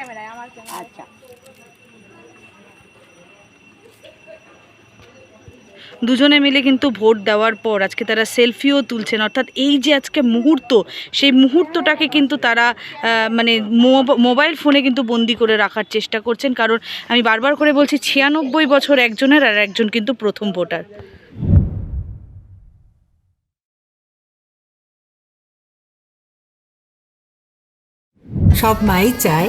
ক্যামেরায় আমার ক্যামেরা আচ্ছা। দুজনে মিলে কিন্তু ভোট দেওয়ার পর আজকে তারা সেলফিও তুলছেন। অর্থাৎ এই যে আজকে মুহূর্ত সেই মুহূর্তটাকে কিন্তু তারা আহ, মানে মোব- মোবাইল ফোনে কিন্তু বন্দি করে রাখার চেষ্টা করছেন। কারণ আমি বারবার করে বলছি ছিয়ানব্বই বছর একজনের আর একজন কিন্তু প্রথম ভোটার। সব মাই চায়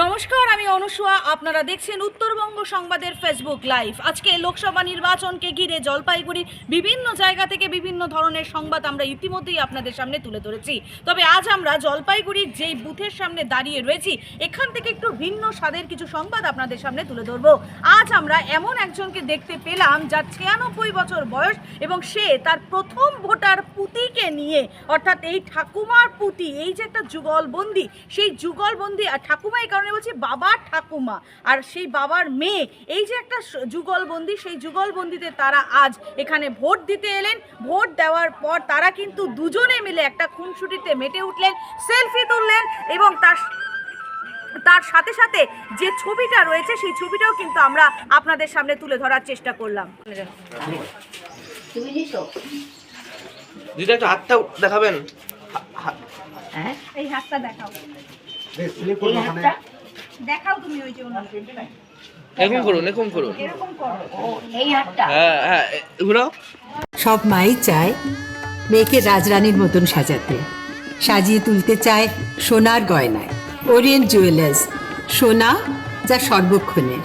নমস্কার, আমি অনুসুয়া। আপনারা দেখছেন উত্তরবঙ্গ সংবাদের ফেসবুক লাইভ আজকে লোকসভা নির্বাচনকে ঘিরে জলপাইগুড়ির বিভিন্ন জায়গা থেকে বিভিন্ন ধরনের সংবাদ আমরা ইতিমধ্যেই আপনাদের সামনে তুলে ধরেছি। তবে আজ আমরা জলপাইগুড়ির যেই বুথের সামনে দাঁড়িয়ে রয়েছি, এখান থেকে একটু ভিন্ন স্বাদের কিছু সংবাদ আপনাদের সামনে তুলে ধরবো। আজ আমরা এমন একজনকে দেখতে পেলাম, যার ছিয়ানব্বই বছর বয়স এবং সে তার প্রথম ভোটার পুতিকে নিয়ে, অর্থাৎ এই ঠাকুমার পুতি, এই যে একটা যুগলবন্দি, সেই যুগলবন্দি আর ঠাকুমা এই কারণে বলছি বাবার ঠাকুমা আর সেই বাবার মেয়ে এই যে একটা যুগলবন্দি সেই যুগলবন্দিতে তারা আজ এখানে ভোট দিতে এলেন। ভোট দেওয়ার পর তারা কিন্তু দুজনে মিলে একটা খুনসুটিতে মেটে উঠলেন সেলফি তুললেন এবং তার তার সাথে সাথে যে ছবিটা রয়েছে সেই ছবিটাও কিন্তু আমরা আপনাদের সামনে তুলে ধরার চেষ্টা করলাম। দিদি একটু হাতটা দেখাবেন? হ্যাঁ? এই হাতটা দেখাও। দেখাও তুমি ওই যে ওনাকে। এরকম করুন এরকম করুন। এরকম করো। এই হাতটা। হ্যাঁ হ্যাঁ ঘুরাও সব মাই চায় মেয়েকে রাজরানীর মতন সাজাতে। সাজিয়ে তুলতে চায় সোনার গয়নায়। ওরিয়েন্ট জুয়েলার্স সোনা যা সর্বক্ষণের।